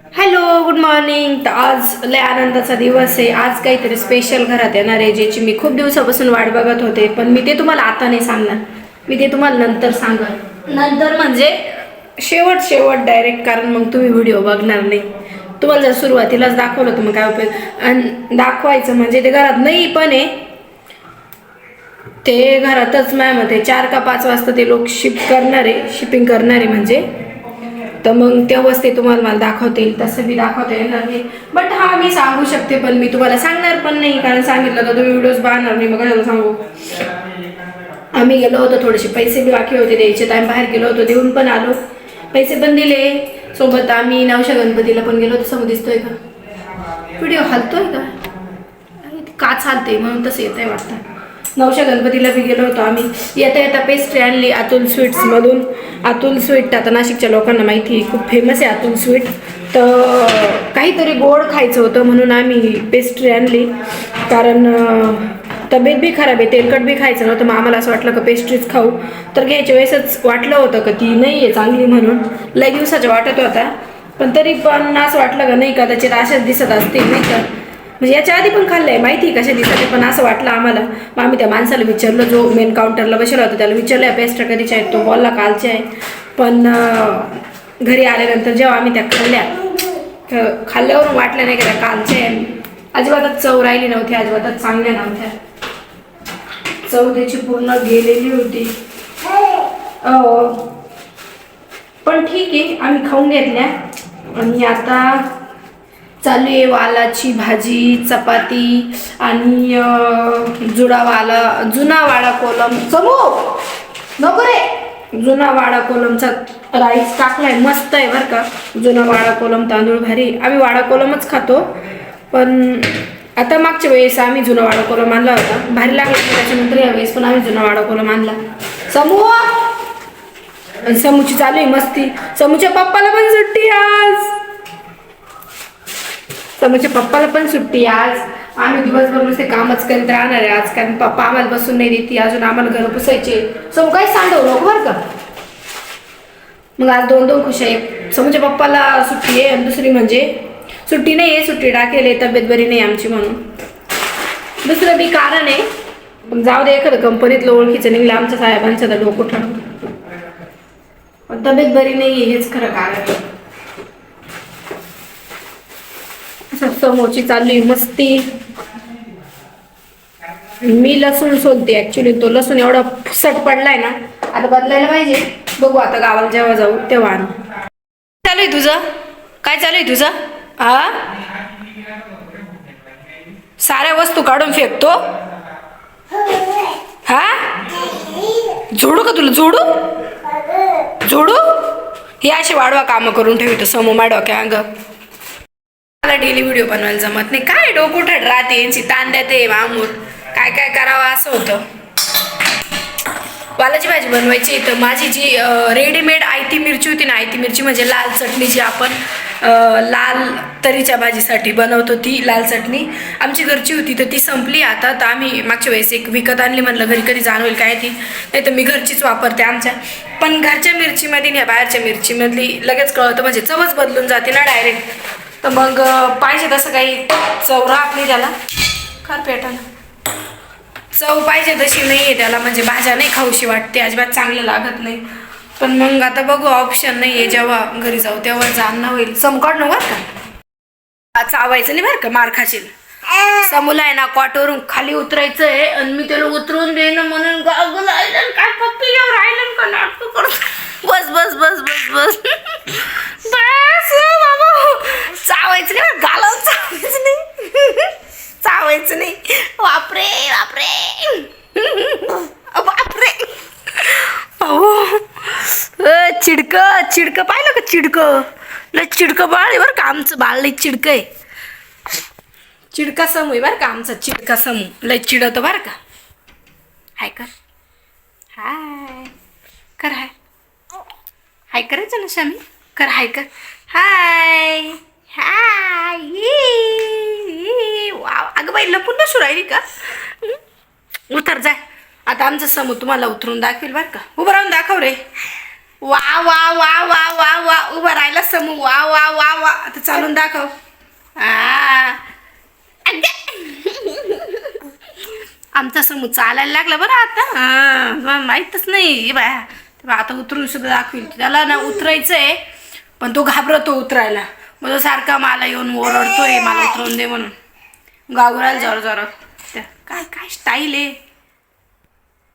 Hello good morning तर आज लय आनंदाचा दिवस आहे. आज काहीतरी स्पेशल घरात येणार आहे ज्याची मी खूप दिवसापासून वाट बघत होते. पण मी ते तुम्हाला आता नाही सांगणार. मी ते तुम्हाला नंतर सांगणार. नंतर म्हणजे शेवट शेवट डायरेक्ट कारण मग तुम्ही व्हिडिओ बघणार नाही. तुम्हाला जर सुरुवातीलाच दाखवलं तर मग काय उपयोग? आणि दाखवायचं म्हणजे ते घरात नाही पण आहे. ते घरातच मॅम होते चार का पाच वाजता ते लोक शिप करणारे शिपिंग करणारे म्हणजे तर मग ते ते तुम्हाला मला दाखवता येईल तसं बी दाखवता येणार नाही. बट हा मी सांगू शकते पण मी तुम्हाला सांगणार पण नाही कारण सांगितलं तर तुम्ही व्हिडिओज पाहणार नाही मग कशाला सांगू. आम्ही गेलो होतो थोडेसे पैसे बी बाकी होते द्यायचे तर आम्ही बाहेर गेलो होतो देऊन पण आलो. पैसे पण दिले. सोबत आम्ही नवशा गणपतीला पण गेलो होतो समोर दिसतोय का? व्हिडिओ हलतोय का? काच हालते म्हणून तसं येत आहे वाटतं. नवशा गणपतीला बी गेलो होतो आम्ही. येता येता पेस्ट्री आणली अतुल स्वीट्समधून अतुल स्वीट आता नाशिकच्या लोकांना माहिती खूप फेमस आहे अतुल स्वीट तर काहीतरी गोड खायचं होतं म्हणून आम्ही पेस्ट्री आणली. कारण तब्येत बी खराब आहे तेलकट बी खायचं नव्हतं. मग आम्हाला असं वाटलं का पेस्ट्रीज खाऊ. तर घ्यायच्या वेळेसच वाटलं होतं का ती नाही आहे चांगली म्हणून. लय दिवसाच्या वाटत होता पण तरी पण असं वाटलं का नाही कदाचित अशाच दिसत असतील नाही का? म्हणजे याच्या आधी पण खाल्लं आहे माहिती आहे कशा दिसत पण असं वाटलं आम्हाला. मग आम्ही त्या माणसाला विचारलं जो मेन काउंटरला बसला होता त्याला विचारलं या पेस्ट्रा कधीच्या आहेत? तो बोलला कालच्या आहे पण घरी आल्यानंतर जेव्हा आम्ही त्या खाल्ल्या तर खाल्ल्यावरून वाटलं नाही का त्या कालच्या आहे अजिबातच चव राहिली नव्हती अजिबातच चांगल्या नव्हत्या. चव त्याची पूर्ण गेलेली होती. पण ठीक आहे आम्ही खाऊन घेतल्या. आणि आता चालू आहे वालाची भाजी चपाती आणि जुडावाला जुनावाडा जुना वाडा कोलम. समो नको रे. जुना वाडा कोलमचा राईस टाकलाय मस्त आहे बरं का. जुना वाडा कोलम तांदूळ भारी. आम्ही वाडा कोलमच खातो. पण आता मागच्या वेळेस आम्ही जुना वाडा कोलम आणला होता. भारी लागला त्याच्यानंतर या वेळेस पण आम्ही जुना वाडा कोलम आणला. समूह आणि समूची चालू आहे मस्ती. समूच्या पप्पाला पण सुट्टी आज. आज म्हणजे पप्पाला पण सुट्टी आहे आज. आम्ही दिवसभर नुसते कामच करीत राहणार आहे आज. कारण पप्पा आम्हाला बसून नाही देते अजून आम्हाला घर पुसायचे समू काही सांडव नको बरं का? मग आज दोन दोन खुश आहे. समूच्या म्हणजे पप्पाला सुट्टी आहे. आणि दुसरी म्हणजे सुट्टी नाही आहे सुट्टी टाकेल तब्येत बरी नाही आमची म्हणून. दुसरं बी कारण आहे. पण जाऊ दे एखादं कंपनीतलं ओळखीचं निघलं आमच्या साहेबांचं तर डोकं ठरवलं तब्येत बरी नाही आहे हेच खरं कारण आहे. समोरची चालली मस्ती. मी लसूण सोलते ऍक्च्युली तो लसूण एवढा फुसट पडलाय ना आता बदलायला पाहिजे. बघू आता गावाला जेव्हा जाऊ तेव्हा चालू आहे तुझं? काय चालू आहे तुझं? हा साऱ्या वस्तू काढून फेकतो हा? झोडू का तुला? झोडू झोडू हे असे वाढवा कामं करून ठेवतो समोर माडवा काय अंग. मला डेली व्हिडिओ बनवायला जमत नाही. काय डोकं ठड राहते यांची तांद्यात आहे मामूर काय काय करावं असं होतं. वालाची भाजी बनवायची तर माझी जी रेडीमेड आयती मिरची होती ना आयती मिरची म्हणजे लाल चटणी जी आपण लाल तरीच्या भाजीसाठी बनवतो ती लाल चटणी. आमची घरची होती तर ती संपली आता. तर आम्ही मागच्या वेळेस एक विकत आणली म्हणलं घरी कधी जाणवेल काय ती. नाही तर मी घरचीच वापरते आमच्या. पण घरच्या मिरचीमध्ये आणि बाहेरच्या मिरचीमधली लगेच कळतं म्हणजे चवच बदलून जाते ना डायरेक्ट तर मग पाहिजे तसं काही चव राहत नाही त्याला. खार पेटाला चव पाहिजे तशी नाही आहे त्याला म्हणजे भाज्या नाही खाऊशी वाटते अजिबात चांगलं लागत नाही. पण मग आता बघू ऑप्शन नाही आहे जेव्हा घरी जाऊ तेव्हा जाणं होईल. समकाड नको का? चावायचं नाही बरं का मार खाशील? समूला आहे ना कॉटवरून खाली उतरायचं आहे आणि मी त्याला उतरून देईन म्हणून काय पप्पी घेऊन राहिलं का नाटक करत बस बस बस बस बस. चावायचं नाही बरं, गालावर चावायचं नाही. चावायचं नाही. बापरे बापरे. बापरे. अहो. चिडक चिडक. पाहिलं का चिडक? लय चिडक बाळ आहे बरं का आमचं. बाळ लय चिडक आहे. चिडका समूह आहे बरं का आमचा. चिडका समूह. लय चिडवतो बरं का. हाय कर. हाय. कर हाय. हाय करायचं ना शामी? कर हाय कर. हाय. हाय वा अगं बाई लपून बसू राहिली का? उतर जाय आता आमचा समूह तुम्हाला उतरून दाखवेल बरं का. उभं राहून दाखव रे. वा वा वा वा वा वा. उभं राहिला समूह वा वा वा वा. आता चालून दाखव. आ. आमचा समूह चालायला लागला बरं आता. माहीतच नाही. बाया. आता उतरून सुद्धा दाखवील त्याला ना उतरायचंय पण तो घाबरतो उतरायला. मग तो सारखा मला येऊन ओरडतोय मला उतरवून दे म्हणून. गागुराला जरा. जरा काय काय स्टाईल आहे?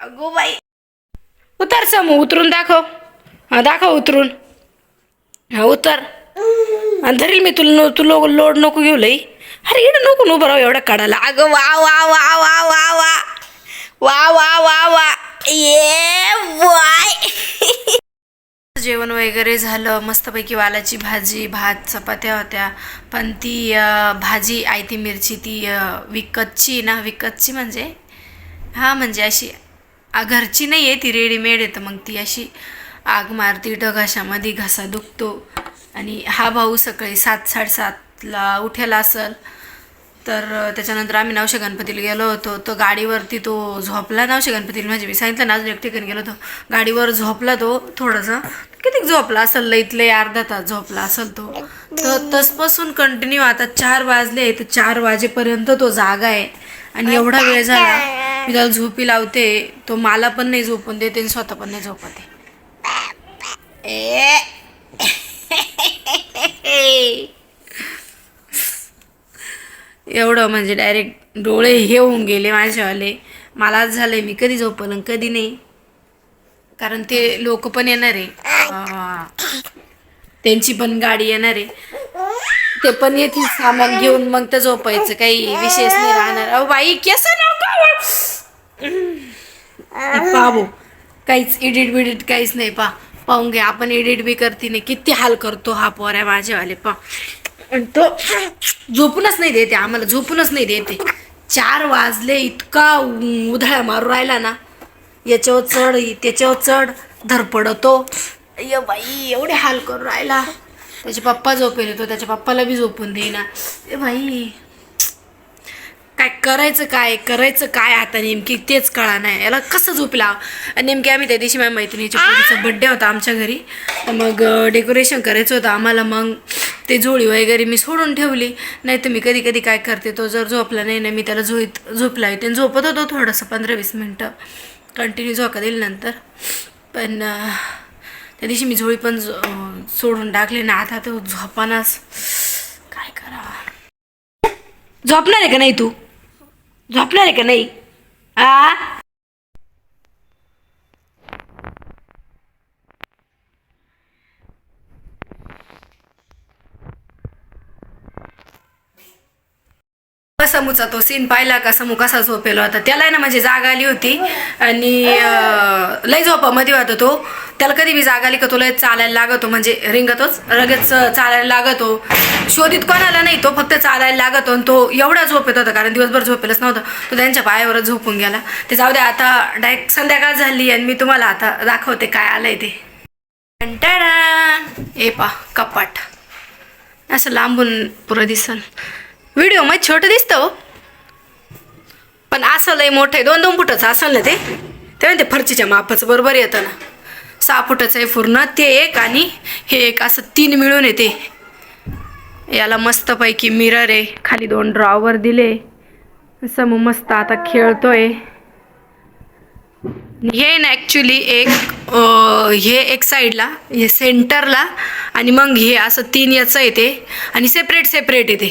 अगो बाई. उतर समू उतरून दाखव. हा दाखव उतरून. हा उतर. आणि धरील मी तुला नो- तू लो लोड नको घेऊ लई. अरे इकडं नको न उभं राहू एवढ्या काढायला. अगं वा वा वा वा वा वा. वा वा वा वा. ये वाय. जेवण वगैरे झालं मस्तपैकी वालाची भाजी भात चपात्या होत्या. पण ती भाजी आयती मिरची ती विकतची ना विकतची म्हणजे? हा म्हणजे अशी आ, घरची नाही आहे ती रेडीमेड आहे. तर मग ती अशी आग मारती ढगाशामध्ये घसा दुखतो. आणि हा भाऊ सकाळी सात साडेसातला उठेला असेल. तर त्याच्यानंतर आम्ही नवशे गणपतीला गेलो होतो. तो गाडीवरती तो झोपला. नवशे गणपतीला म्हणजे मी सांगितलं ना अजून एक ठिकाणी गेलो होतो. गाडीवर झोपला तो थोडंसं. किती झोपला असेल? इथले अर्धा तास झोपला असेल तो. तर तसपासून कंटिन्यू आता चार वाजले तर चार वाजेपर्यंत तो जागा आहे. आणि एवढा वेळ झाला मी त्याला झोपी लावते. तो मला पण नाही झोपून देते आणि स्वतः पण नाही झोपते ए. एवढं म्हणजे डायरेक्ट डोळे हे होऊन गेले माझ्यावाले. मला आज झालंय मी कधी झोपल कधी नाही. कारण ते लोक पण येणार. आहे त्यांची पण गाडी येणार. आहे ते पण येतील सामान घेऊन मग तर झोपायचं. काही विशेष नाही राहणार. अहो बाई केस पाहू. काहीच एडिट बिडिट काहीच नाही पा. पाहून घे आपण एडिट बी करते नाही. किती हाल करतो हा पोऱ्या माझेवाले पा. आणि तो झोपूनच नाही देते आम्हाला झोपूनच नाही देते. चार वाजले इतका उधळा मारू राहिला ना. याच्यावर चढ त्याच्यावर चढ धरपडतो. अय्य बाई एवढे हाल करू राहिला. त्याचे पप्पा झोपेल येतो त्याच्या पप्पाला बी झोपून देईना. ए बाई. काय करायचं काय करायचं काय आता नेमकी तेच कळा नाही. याला कसं झोपला आणि नेमकी आम्ही त्या दिवशी माझ्या मैत्रिणीच्या मुलीचा बड्डे होता आमच्या घरी. तर मग डेकोरेशन करायचं होतं आम्हाला. मग ते झोळी वगैरे मी सोडून ठेवली. नाही तर मी कधी कधी काय करते तो जर झोपला नाही ना मी त्याला झोईत झोपला येते आणि झोपत होतो थोडंसं पंधरा वीस मिनटं. कंटिन्यू झोका देईल नंतर. पण त्या दिवशी मी झोळी पण सोडून टाकली ना. आता तो झोपानाच. काय करावा? झोपणार आहे का नाही तू? झोपणार आहे का नाही? आ? समूचा तो सीन पाहिला का समू कसा झोपेला होता त्याला आहे ना म्हणजे जाग आली होती. आणि लय लय झोपामध्ये होता तो. त्याला कधी बी जाग आली का तो लय चालायला लागतो म्हणजे रिंगतोच लगेच चालायला लागतो. शोधित कोणाला नाही तो फक्त चालायला लागतो आणि तो एवढा झोपेत होता कारण दिवसभर झोपेलच नव्हता. तो त्यांच्या पायावरच झोपून गेला. ते जाऊ दे आता डायरेक्ट संध्याकाळ झाली आणि मी तुम्हाला आता दाखवते काय आलंय ते. टंटाडा. ए पा कपाट. असं लांबून पुरं दिसल व्हिडिओ मग छोटं दिसतं हो. पण असं लय मोठं आहे. दोन दोन फुटाचं असेल ना ते? ते म्हणते फरचीच्या मापाचं बरोबर येतं ना. सहा फुटाचं आहे पूर्ण. ते एक आणि हे एक. असं तीन मिळून येते याला मस्तपैकी मिरर आहे. खाली दोन ड्रॉवर दिले. समू मस्त आता खेळतोय. हे ना ॲक्च्युली एक हे एक साईडला हे सेंटरला आणि मग हे असं तीन याचं येते आणि सेपरेट सेपरेट येते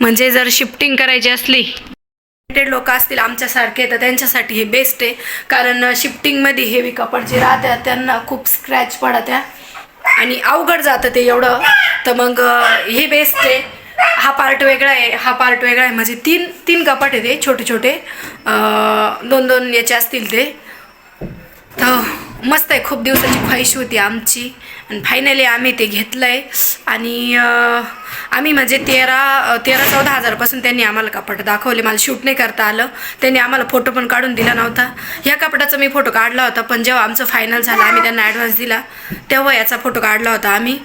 म्हणजे जर शिफ्टिंग करायची असली. लोक असतील आमच्यासारखे तर त्यांच्यासाठी हे बेस्ट आहे. कारण शिफ्टिंगमध्ये हेवी कपड जे राहतात त्यांना खूप स्क्रॅच पडत्या. आणि अवघड जातं ते एवढं. तर मग हे बेस्ट आहे. हा पार्ट वेगळा आहे. हा पार्ट वेगळा आहे. म्हणजे तीन तीन कपाट आहे ते छोटे छोटे दोन दोन याचे असतील ते. तर मस्त आहे. खूप दिवसाची ख्वाहिश होती आमची. आणि फायनली आम्ही ते घेतलं आहे आणि आम्ही म्हणजे तेरा तेरा चौदा हजारापासून त्यांनी आम्हाला कपाट दाखवले. मला शूट नाही करता आलं. त्यांनी आम्हाला फोटो पण काढून दिला नव्हता. ह्या कपाटाचा मी फोटो काढला होता पण जेव्हा आमचं फायनल झालं आम्ही त्यांना ॲडव्हान्स दिला तेव्हा याचा फोटो काढला होता आम्ही.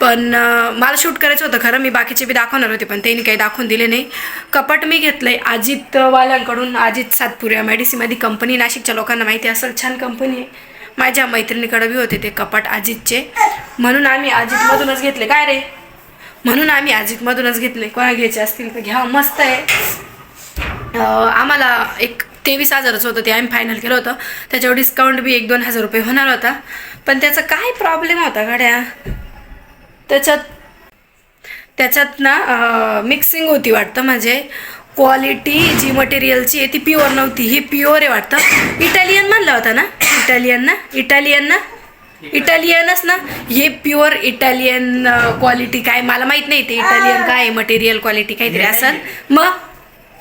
पण मला शूट करायचं होतं खरं मी बाकीचे बी दाखवणार होते पण त्यांनी काही दाखवून दिले नाही. कपाट मी घेतलं आहे अजितवाल्यांकडून Ajit Satpure M I D सीमध्ये कंपनी नाशिकच्या लोकांना माहिती असेल छान कंपनी आहे. माझ्या मैत्रिणीकडे बी होते ते कपाट अजितचे. म्हणून आम्ही अजितमधूनच घेतले. काय रे? म्हणून आम्ही अजितमधूनच घेतले. कोणा घ्यायचे असतील तर घ्या. मस्त आहे. आम्हाला एक तेवीस हजारच होतं ते आम्ही फायनल केलं होतं. त्याच्यावर डिस्काउंट बी एक दोन हजार रुपये होणार होता. पण त्याचा काय प्रॉब्लेम होता गाड्या? त्याच्यात त्याच्यात ना मिक्सिंग होती वाटतं म्हणजे क्वालिटी जी मटेरियलची आहे ती प्युअर नव्हती. ही प्युअर आहे वाटतं. इटालियन म्हणला होता ना? इटालियन ना? इटालियन ना? इटालियनच ना? हे प्युअर इटालियन क्वालिटी काय? मला माहीत नाही ते इटालियन काय आहे मटेरियल क्वालिटी काहीतरी असेल. मग?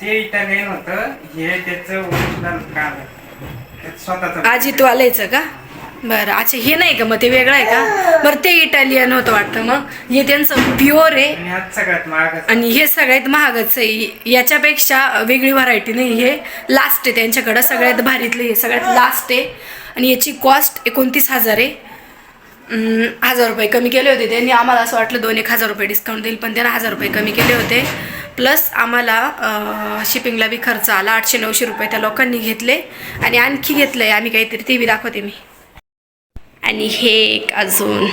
ते इटालियन होतं. हे त्याचं ओरिजिनल काम स्वतःच अजितवालायचं का? बरं अच्छा हे नाही का? मग ते वेगळं आहे का? बरं ते इटालियन होतं वाटतं मग. हे त्यांचं प्युअर आहे. आणि आज सगळ्यात महाग आणि हे सगळ्यात महागच आहे. याच्यापेक्षा वेगळी व्हरायटी नाही. हे लास्ट आहे त्यांच्याकडं. सगळ्यात भारीतलं हे सगळ्यात लास्ट आहे. आणि याची कॉस्ट एकोणतीस हजार आहे. अं, हजार रुपये कमी केले होते त्यांनी. आम्हाला असं वाटलं दोन एक हजार रुपये डिस्काउंट देईल पण त्यानं हजार रुपये कमी केले होते. प्लस आम्हाला शिपिंगला बी खर्च आला. आठशे नऊशे रुपये त्या लोकांनी घेतले. आणि आणखी घेतलं आहे आम्ही काहीतरी ते बी दाखवते मी. आणि हे एक अजून.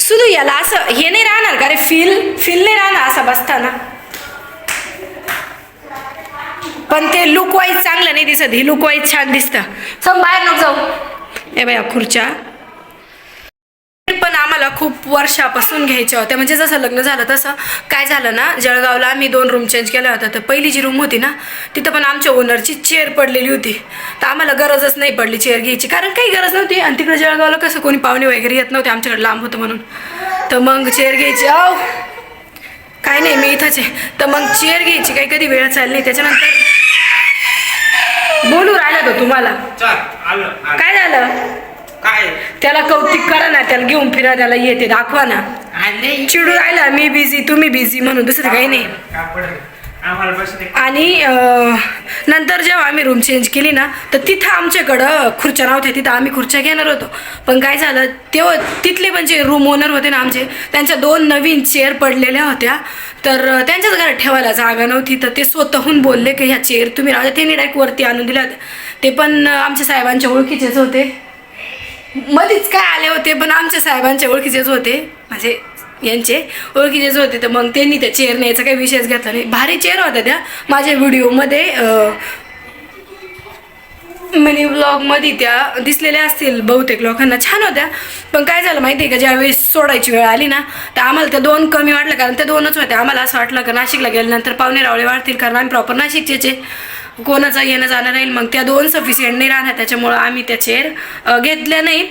सुनू याला असं हे नाही राहणार का रे? फील फील नाही राहणार असा बसताना. पण ते लुक वाईज चांगलं नाही दिसत. हे लुक वाईज छान दिसतं. सम बाहेर नको जाऊ. ए बाया खुर्च्या. आम्हाला खूप वर्षापासून घ्यायच्या होत्या. म्हणजे जसं लग्न झालं तसं काय झालं ना जळगावला आम्ही दोन रूम चेंज केल्या होत्या. तर पहिली जी रूम होती ना तिथं पण आमच्या ओनरची चेअर पडलेली होती. तर आम्हाला गरजच नाही पडली चेअर घ्यायची. कारण काही गरज नव्हती. आणि तिकडे जळगावला कसं कोणी पाहुणे वगैरे येत नव्हते आमच्याकडे लांब होतं म्हणून. तर मग चेअर घ्यायची. आव काय नाही मी इथंच आहे. तर मग चेअर घ्यायची. काही कधी वेळ चालली नाही त्याच्यानंतर बोलू राहिलं तो तुम्हाला. काय झालं? काय? त्याला कौतिक करा ना त्याला घेऊन फिरा त्याला येते दाखवा ना. चिडू राहिला मी बिझी तुम्ही बिझी म्हणून दुसरं काही नाही. कापड आम्हाला बसते आणि अं, नंतर जेव्हा आम्ही रूम चेंज केली ना तर तिथं आमच्याकडं खुर्च्या नव्हत्या तिथं आम्ही खुर्च्या घेणार होतो. पण काय झालं तेव्हा तिथले पण जे रूम ओनर होते ना आमचे त्यांच्या दोन नवीन चेअर पडलेल्या होत्या. तर अं, त्यांच्याच घरात ठेवायला जागा नव्हती तर ते स्वतःहून बोलले की ह्या चेअर तुम्ही राहता त्यांनी डायरेक्ट वरती आणून दिल्या होत्या ते पण अं, आमच्या साहेबांच्या ओळखीचेच होते. मध्येच काय आले होते पण आमच्या साहेबांच्या ओळखीचेच होते म्हणजे यांचे ओळखीचेच होते तर मग त्यांनी त्या चेअर न्यायचा काही विषयच घेतला नाही. भारी चेअर होत्या त्या. माझ्या व्हिडिओमध्ये मिनी ब्लॉगमध्ये त्या दिसलेल्या असतील बहुतेक लोकांना. छान होत्या. पण काय झालं माहिती आहे का ज्यावेळेस सोडायची वेळ आली ना तर आम्हाला त्या दोन कमी वाटलं कारण त्या दोनच होत्या. आम्हाला असं वाटलं का नाशिकला गेल्यानंतर पाहुणे रावळे वाढतील कारण आम्ही प्रॉपर नाशिकचे कोणाचा येणं जाणं राहील मग त्या दोन सफिशियंट नाही राहणार त्याच्यामुळं आम्ही त्या चेअर घेतल्या नाही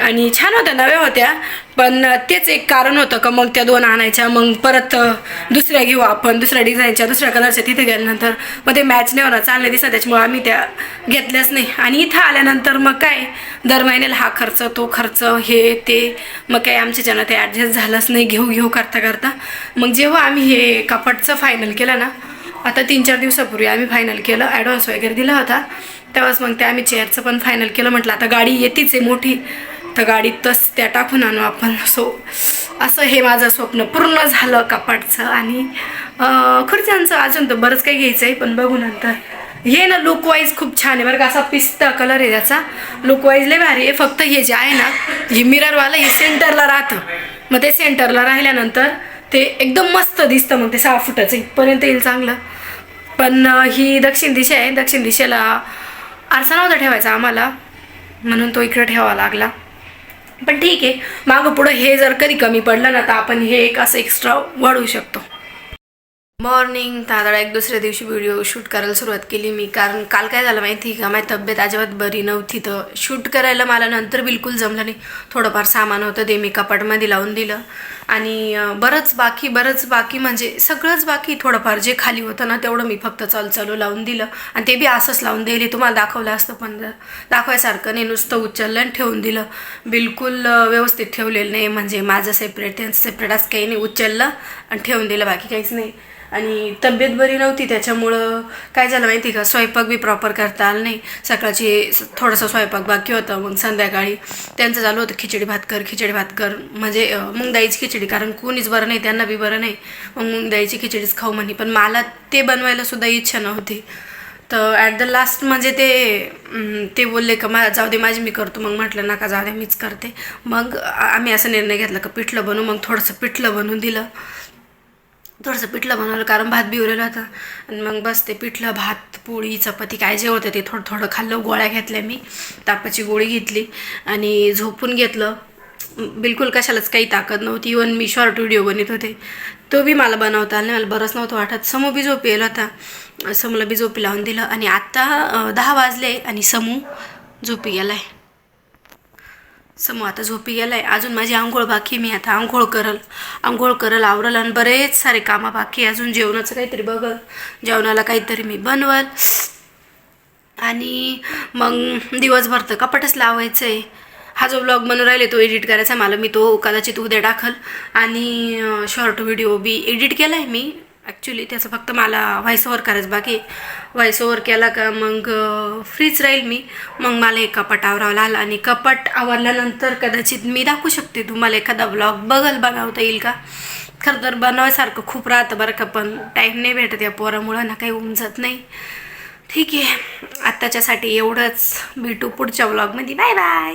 आणि छान होत्या नव्या होत्या. पण तेच एक कारण होतं का मग त्या दोन आणायच्या मग परत दुसऱ्या घेऊ आपण दुसऱ्या डिझाईनच्या दुसऱ्या कलरच्या तिथे गेल्यानंतर. मग ते मॅच नाही होणार चांगले दिसत त्याच्यामुळे आम्ही त्या घेतल्याच नाही. आणि इथं आल्यानंतर मग काय? दर महिन्याला हा खर्च तो खर्च हे ते. मग काय आमच्याच्यानं ते ॲडजस्ट झालंच नाही घेऊ घेऊ करता करता मग जेव्हा आम्ही हे कपाटचं फायनल केलं ना आता तीन चार दिवसापूर्वी आम्ही फायनल केलं. ॲडव्हान्स वगैरे दिला होता. तेव्हाच मग ते आम्ही चेअरचं पण फायनल केलं. म्हटलं आता गाडी येतीच आहे मोठी. तर गाडीतच त्या टाकून आणू आपण. सो असं हे माझं स्वप्न पूर्ण झालं कपाटचं. आणि खुर्च्यांचं अजून तर बरंच काही घ्यायचं आहे. पण बघू नंतर. हे ना लुकवाईज खूप छान आहे. बरं का असा पिस्ता कलर आहे त्याचा. लुकवाईज लय भारी आहे. फक्त हे जे आहे ना हे मिररवालं हे सेंटरला राहतं. मग ते सेंटरला राहिल्यानंतर ते एकदम मस्त दिसतं मग ते सहा फुटाचं. इथपर्यंत येईल चांगलं. पण ही दक्षिण दिशा आहे. दक्षिण दिशेला आरसा नव्हता ठेवायचा आम्हाला. म्हणून तो इकडं ठेवावा लागला. पण ठीक आहे. मागं पुढं हे जर कधी कमी पडलं ना तर आपण हे एक असं एक्स्ट्रा वाढवू शकतो. मॉर्निंग तादळा एक दुसऱ्या दिवशी व्हिडिओ शूट करायला सुरुवात केली मी. कारण काल काय झालं माहिती आहे का? माझी तब्येत अजिबात बरी नव्हती. तर शूट करायला मला नंतर बिलकुल जमलं नाही. थोडंफार सामान होतं ते मी कपाटमध्ये लावून दिलं. आणि बरंच बाकी बरंच बाकी म्हणजे सगळंच बाकी. थोडंफार जे खाली होतं ना तेवढं मी फक्त चालू चालू लावून दिलं. आणि ते बी असंच लावून दिले. तुम्हाला दाखवलं असतं पण दाखवायसारखं नाही. नुसतं उचललं आणि ठेवून दिलं. बिलकुल व्यवस्थित ठेवलेलं नाही. म्हणजे माझं सेपरेट त्यांचं सेपरेट असं काही नाही. उचललं आणि ठेवून दिलं. बाकी काहीच नाही. आणि तब्येत बरी नव्हती त्याच्यामुळं काय झालं माहिती आहे का? स्वयंपाक बी प्रॉपर करता आला नाही. सकाळची थोडासा स्वयंपाक बाकी होता मग संध्याकाळी त्यांचं चालू होतं खिचडी भात कर खिचडी भात कर. म्हणजे अं, मुंगदाईची खिचडी कारण कोणीच बरं नाही त्यांना बी बरं नाही. मग मुंगदाईची खिचडीच खाऊ म्हणे. पण मला ते बनवायला सुद्धा इच्छा नव्हती. तर ॲट द लास्ट म्हणजे ते ते बोलले का मा जाऊ दे माझी मी करतो. मग म्हटलं नका जाऊ दे मीच करते. मग आम्ही असा निर्णय घेतला का पिठलं बनवू मग थोडंसं पिठलं बनवून दिलं. थोडंसं पिठलं बनवलं कारण भात बिवलेला होता. आणि मग बस ते पिठलं भात पोळी चपाती काय जे होतं ते थोडं थोडं खाल्लं. गोळ्या घेतल्या मी. तापाची गोळी घेतली. आणि झोपून घेतलं. बिलकुल कशालाच काही ताकद नव्हती. इवन मी शॉर्ट व्हिडिओ बनवत होते. तो बी मला बनवता आला मला बरंच नव्हतं वाटत. समू बी झोपी येला होता. समूला बी झोपी लावून दिलं. आणि आत्ता दहा वाजले आणि समू झोपी गेला आहे समू आता झोपी गेलाय. अजून माझी आंघोळ बाकी मी आता आंघोळ करल. आंघोळ करल आवरल आणि बरेच सारे कामं बाकी अजून जेवणाचं काहीतरी बघल. जेवणाला काहीतरी मी बनवल. आणि मग दिवसभर तर कपाटच लावायचं आहे हा जो ब्लॉग बनून राहिले तो एडिट करायचा मला मी तो कदाचित उद्या टाकल. आणि शॉर्ट व्हिडिओ बी एडिट केला आहे मी. ॲक्च्युली त्याचं फक्त मला व्हॉइस ओव्हर करायचं बाकी व्हॉइस ओव्हर केला का मग फ्रीच राहील मी. मग मला एक कपाट आवरावं आला आणि कपाट आवरल्यानंतर कदाचित मी दाखवू शकते. तुम्हाला एखादा ब्लॉग बघल बनवता येईल का? खरं तर बनवायसारखं खूप राहतं बरं का पण टाईम नाही भेटत या पोरामुळं ना काही उमजत नाही. ठीक आहे. आत्ताच्यासाठी एवढंच. भेटू पुढच्या ब्लॉगमध्ये बाय बाय